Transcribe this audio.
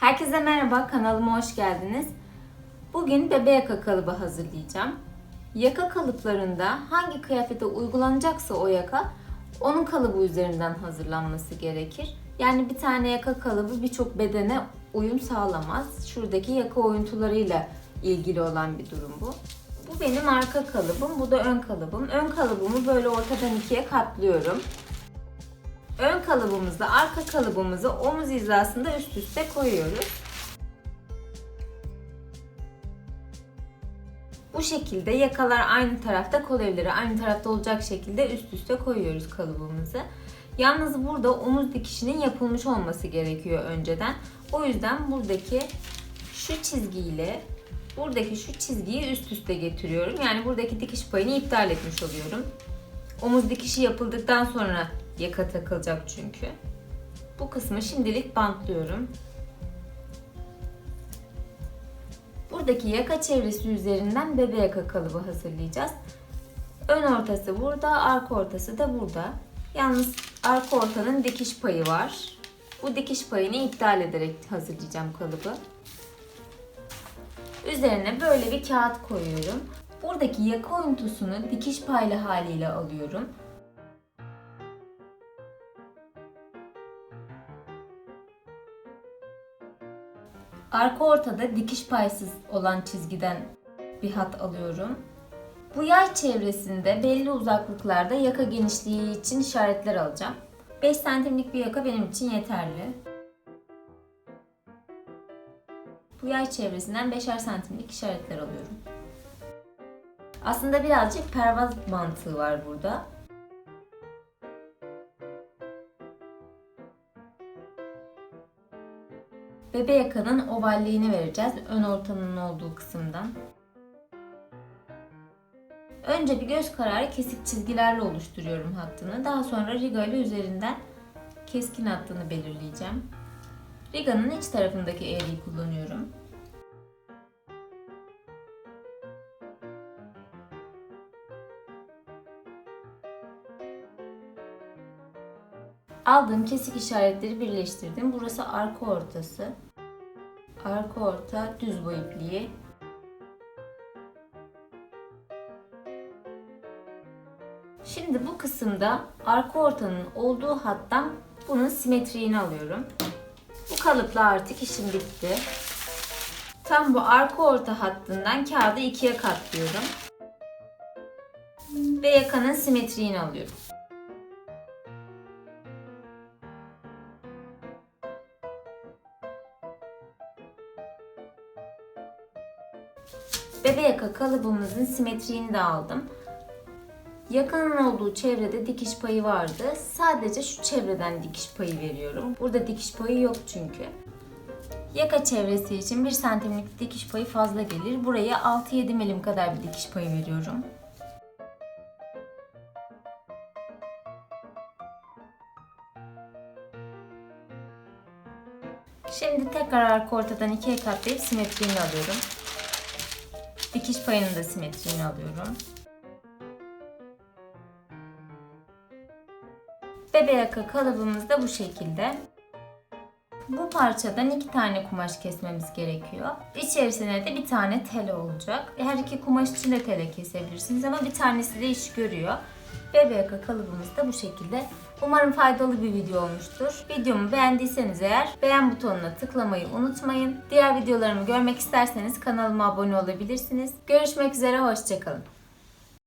Herkese merhaba, kanalıma hoş geldiniz. Bugün bebe yaka kalıbı hazırlayacağım. Yaka kalıplarında hangi kıyafete uygulanacaksa o yaka, onun kalıbı üzerinden hazırlanması gerekir. Yani bir tane yaka kalıbı birçok bedene uyum sağlamaz. Şuradaki yaka oyuntularıyla ilgili olan bir durum bu. Bu benim arka kalıbım, bu da ön kalıbım. Ön kalıbımı böyle ortadan ikiye katlıyorum. Ön kalıbımızla arka kalıbımızı omuz hizasında üst üste koyuyoruz. Bu şekilde yakalar aynı tarafta, kol evleri aynı tarafta olacak şekilde üst üste koyuyoruz kalıbımızı. Yalnız burada omuz dikişinin yapılmış olması gerekiyor önceden. O yüzden buradaki şu çizgiyle buradaki şu çizgiyi üst üste getiriyorum. Yani buradaki dikiş payını iptal etmiş oluyorum. Omuz dikişi yapıldıktan sonra yaka takılacak çünkü. Bu kısmı şimdilik bantlıyorum. Buradaki yaka çevresi üzerinden bebe yaka kalıbı hazırlayacağız. Ön ortası burada, arka ortası da burada. Yalnız arka ortanın dikiş payı var. Bu dikiş payını iptal ederek hazırlayacağım kalıbı. Üzerine böyle bir kağıt koyuyorum. Buradaki yaka oyuntusunu dikiş paylı haliyle alıyorum. Arka ortada dikiş paysız olan çizgiden bir hat alıyorum. Bu yay çevresinde belli uzaklıklarda yaka genişliği için işaretler alacağım. 5 santimlik bir yaka benim için yeterli. Bu yay çevresinden 5'er santimlik işaretler alıyorum. Aslında birazcık pervaz mantığı var burada. Bebe yakanın ovalliğini vereceğiz ön ortanın olduğu kısımdan. Önce bir göz kararı kesik çizgilerle oluşturuyorum hattını. Daha sonra riga ile üzerinden keskin hattını belirleyeceğim. Riga'nın iç tarafındaki eğriyi kullanıyorum. Aldığım kesik işaretleri birleştirdim. Burası arka ortası. Arka orta düz boy ipliği. Şimdi bu kısımda arka ortanın olduğu hattan bunun simetriğini alıyorum. Bu kalıpla artık işim bitti. Tam bu arka orta hattından kağıdı ikiye katlıyorum. Ve yakanın simetriğini alıyorum. Bebe yaka kalıbımızın simetriğini de aldım. Yakanın olduğu çevrede dikiş payı vardı. Sadece şu çevreden dikiş payı veriyorum. Burada dikiş payı yok çünkü. Yaka çevresi için 1 santimlik dikiş payı fazla gelir. Buraya 6-7 milim kadar bir dikiş payı veriyorum. Şimdi tekrar arka ortadan ikiye katlayıp simetriğini alıyorum. Dikiş payının da simetriğini alıyorum. Bebe yaka kalıbımız da bu şekilde. Bu parçadan iki tane kumaş kesmemiz gerekiyor. İçerisine de bir tane tele olacak. Her iki kumaş için de tele kesebilirsiniz ama bir tanesi de iş görüyor. Yaka kalıbımız da bu şekilde. Umarım faydalı bir video olmuştur. Videomu beğendiyseniz eğer beğen butonuna tıklamayı unutmayın. Diğer videolarımı görmek isterseniz kanalıma abone olabilirsiniz. Görüşmek üzere, hoşçakalın.